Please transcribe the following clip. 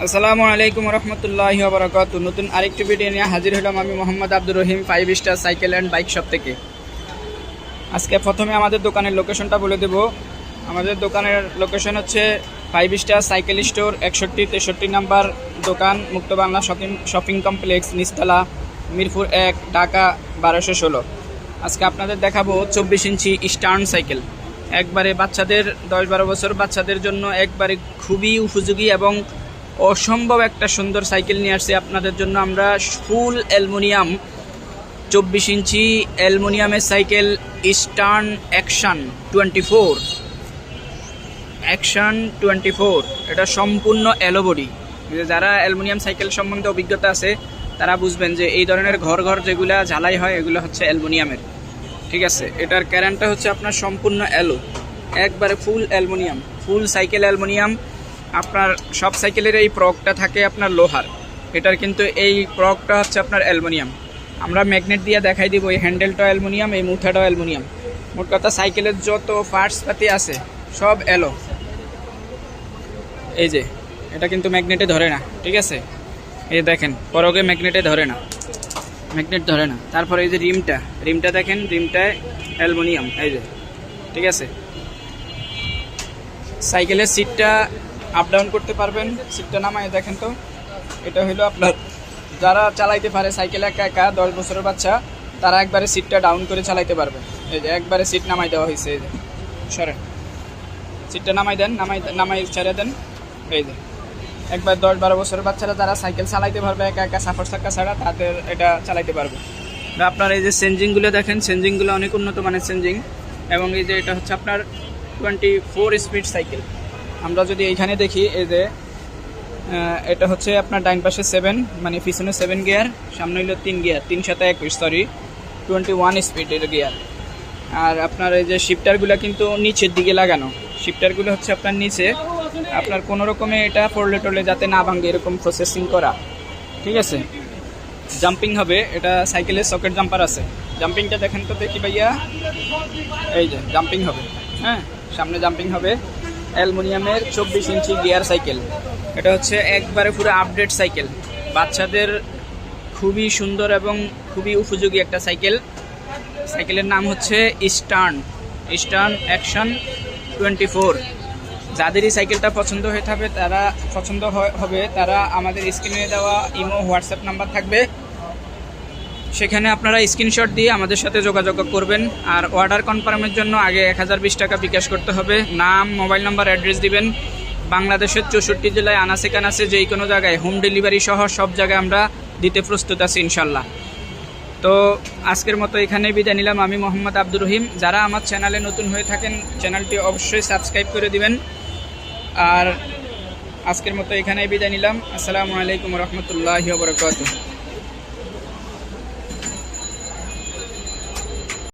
আসসালামু আলাইকুম রহমতুল্লাহ বরকাত নতুন আরেকটি ভিডিও নিয়ে হাজির হলাম আমি Mohammad Abdur Rahim five star cycle and bike shop থেকে। আজকে প্রথমে আমাদের দোকানের লোকেশনটা বলে দেব। আমাদের দোকানের লোকেশন হচ্ছে ফাইভ স্টার সাইকেল স্টোর একষট্টি, তেষট্টি নাম্বার দোকান, Mukto Bangla shopping shopping complex নিস্তলা Mirpur এক, ঢাকা বারোশো ষোলো। আজকে আপনাদের দেখাবো চব্বিশ ইঞ্চি স্টার্ন সাইকেল একবারে বাচ্চাদের, দশ বারো বছর বাচ্চাদের জন্য একবারে খুবই উপযোগী এবং অসম্ভব একটা সুন্দর সাইকেল নিয়ে আসছি। আপনাদের জন্য আমরা ফুল অ্যালুমিনিয়াম, চব্বিশ ইঞ্চি অ্যালুমিনিয়ামের cycle, stern action twenty four. Action twenty four, এটা সম্পূর্ণ অ্যালোবডি যারা অ্যালুমিনিয়াম সাইকেল সম্বন্ধে অভিজ্ঞতা আছে, তারা বুঝবেন যে এই ধরনের ঘর ঘর যেগুলো ঝালাই হয়, এগুলো হচ্ছে অ্যালুমিনিয়ামের। ঠিক আছে? এটার ক্যারেন্টটা হচ্ছে আপনার সম্পূর্ণ অ্যালো। একবারে full aluminium, full cycle aluminium. আপনার সব সাইকেলের এই প্রকটা থাকে আপনার লোহার। এটার কিন্তু এই প্রকটা হচ্ছে আপনার অ্যালুমিনিয়াম। আমরা ম্যাগনেট দিয়ে দেখাই দিব, এই হ্যান্ডেলটা অ্যালুমিনিয়াম, এই মুঠাটাও অ্যালুমিনিয়াম। মোট কথা সাইকেলের যত পার্টস পাতি আছে, সব অ্যালো এই যে, এটা কিন্তু ম্যাগনেটে ধরে না, ঠিক আছে? এই দেখেন, পরকে ম্যাগনেটে ধরে না, ম্যাগনেট ধরে না। তারপরে এই যে রিমটা রিমটা দেখেন রিমটায় অ্যালুমিনিয়াম, এই যে, ঠিক আছে? সাইকেলের সিটটা আপ ডাউন করতে পারবেন সিটটা নামায় দেখেন তো। এটা হলো আপনার, যারা চালাইতে পারে, সাইকেল একা একা, দশ বছরের বাচ্চা, তারা একবারে সিটটা ডাউন করে চালাইতে পারবে। এই যে একবারে সিট নামাই দেওয়া হয়েছে এই যে, সরেন। সিটটা নামাই দেন নামাই নামাই ছেড়ে দেন, এই যে। একবার দশ বারো বছরের বাচ্চারা যারা সাইকেল চালাইতে পারবে, একা একা সাফর চাক্কা ছাড়া, তাদের এটা চালাইতে পারবে। আপনার এই যে সেঞ্জিংগুলো দেখেন সেঞ্জিংগুলো অনেক উন্নত মানের সেঞ্জিং এবং এই যে এটা হচ্ছে আপনার টোয়েন্টি ফোর স্পিড সাইকেল আমরা যদি এইখানে দেখি, এই যে এটা হচ্ছে আপনার ডাইন পাশে সেভেন মানে পিছনে সেভেন গিয়ার সামনে হইল তিন গিয়ার তিন সাথে একুশ সরি টোয়েন্টি ওয়ান স্পিডের গিয়ার আর আপনার এই যে শিফটারগুলো কিন্তু নিচের দিকে লাগানো। শিফটারগুলো হচ্ছে আপনার নিচে। আপনার কোনো রকমে এটা পড়লে টরলে যাতে না ভাঙে, এরকম প্রসেসিং করা। ঠিক আছে? জাম্পিং হবে। এটা সাইকেলের সকেট জাম্পার আছে। জাম্পিংটা দেখেন তো দেখি ভাইয়া। এই যে জাম্পিং হবে। হ্যাঁ সামনে জাম্পিং হবে। অ্যালুমিনিয়ামের চব্বিশ ইঞ্চি গিয়ার সাইকেল। এটা হচ্ছে একবারে পুরো আপডেট সাইকেল। বাচ্চাদের খুবই সুন্দর এবং খুবই উপযোগী একটা সাইকেল। সাইকেলের নাম হচ্ছে stern. Stern action twenty four. যাদের এই সাইকেলটা পছন্দ হয়ে থাকবে, তারা পছন্দ হবে, তারা আমাদের স্ক্রিনে দেওয়া ইমো, হোয়াটসঅ্যাপ নাম্বার থাকবে। সেখানে আপনারা স্ক্রিনশট দিয়ে আমাদের সাথে যোগাযোগ করবেন আর অর্ডার কনফার্মের জন্য আগে এক হাজার বিশ টাকা বিকাশ করতে হবে। নাম মোবাইল নাম্বার অ্যাড্রেস দিবেন। বাংলাদেশের চৌষট্টি জেলায় আনাসে কানাসে যেই কোনো জায়গায় হোম ডেলিভারি সহ সব জায়গায় আমরা দিতে প্রস্তুত আছি ইনশাল্লাহ তো আজকের মতো এখানে বিদায় নিলাম। আমি মোহাম্মদ আব্দুর রহিম। যারা আমার চ্যানেলে নতুন হয়ে থাকেন, চ্যানেলটি অবশ্যই সাবস্ক্রাইব করে দিবেন। আর আজকের মতো এখানেই বিদায় নিলাম। আসসালামু আলাইকুম রহমতুল্লাহ বরকাত